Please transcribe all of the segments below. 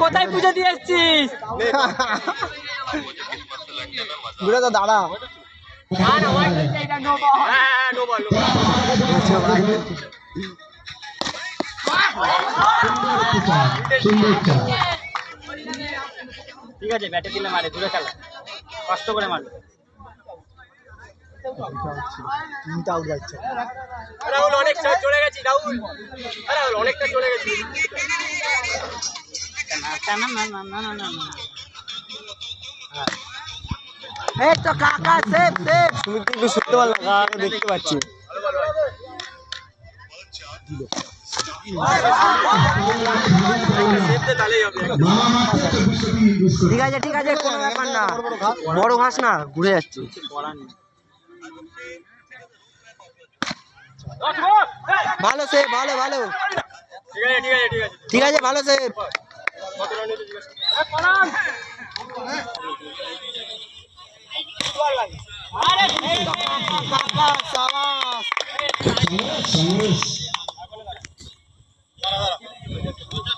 কোথায় পুজো দিয়ে এসছিস ঘুরে তো দাঁড়া ঠিক আছে ব্যাটে দিলে মারে দূরে খেলা কষ্ট করে মারবে তিনটা আউট যাচ্ছে রাহুল অনেকটা চলে গেছি রাহুল। রাহুল অনেকটা চলে গেছি। না না না না না না এই তো কাকা সেফ সেফ তুমি তো একটু শুনতে পারলাম দেখতে পাচ্ছি ঠিক আছে ঠিক আছে কোনো ব্যাপার না। বড় ঘাস না ঘুরে যাচ্ছে। ভালো সে ভালো ভালো। ঠিক আছে ভালো সে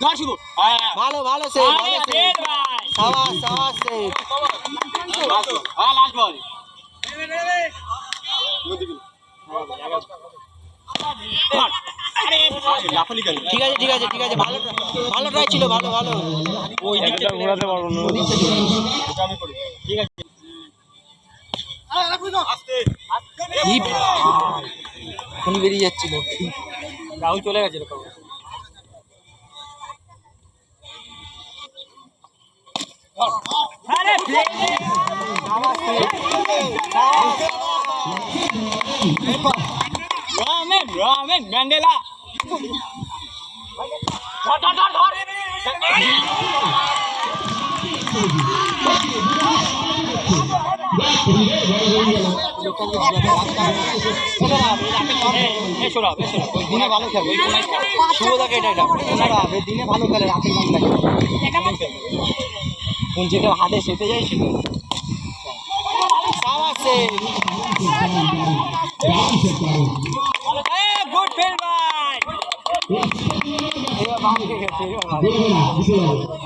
শুধু? ভালো ভালো সে ভালো সে সাবাস সাবাস সে ঠিক আছে ঠিক আছে ঠিক আছে ভালো ভালো ট্রাই ছিল ভালো ভালো। ওই দিকটা ঘোরাতে পারব না ঠিক আছে বেরিয়ে যাচ্ছিল। রাহুল চলে গেছে এরকম রামেন রামেন ম্যান্ডেলা দিনে ভালো খেলে শুভদাকে এটা এটা দিনে ভালো খেলে রাতে কোন যেটা হাতে সেতে যাই সেটা। গুড ফিল ভাই। এবার দিকে গেছে এবার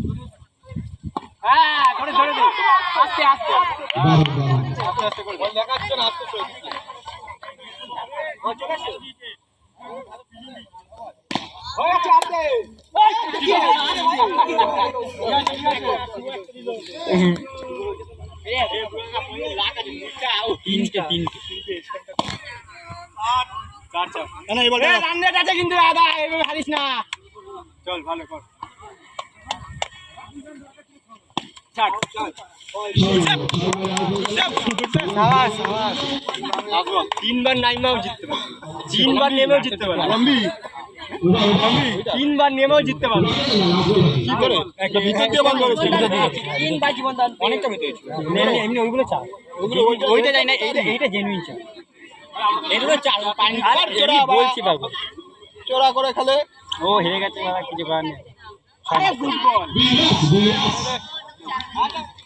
হ্যাঁ ধরে ধরে দে আস্তে আস্তে। আস্তে আস্তে করে। বল দেখাচ্ছে আস্তে সরে বল চলে আসছে হয়ে গেছে আস্তে তিনটে তিনটে চার চার না এবার রান্নাটা আছে কিন্তু দাদা এভাবে হারিস না। চল ভালো কর। তিনবার নাইমাও জিততে পারে তিনবার নেমেও জিততে পারে তিনবার নেমেও জিততে পারে কি করে? একটা ভিতর দিয়ে বন্ধ করেছে তিনবার জীবন দান অনেকটা ভিতরে এমনি এমনি ওইগুলো চাল। ওইগুলো ওইটা যাই না এইটা এইটা জেনুইন চাল। এগুলো চাল পানি বলছি বাবু। চোরা করে খেলে। ও হেরে গেছে বাবা কিছু করার নেই। Olha.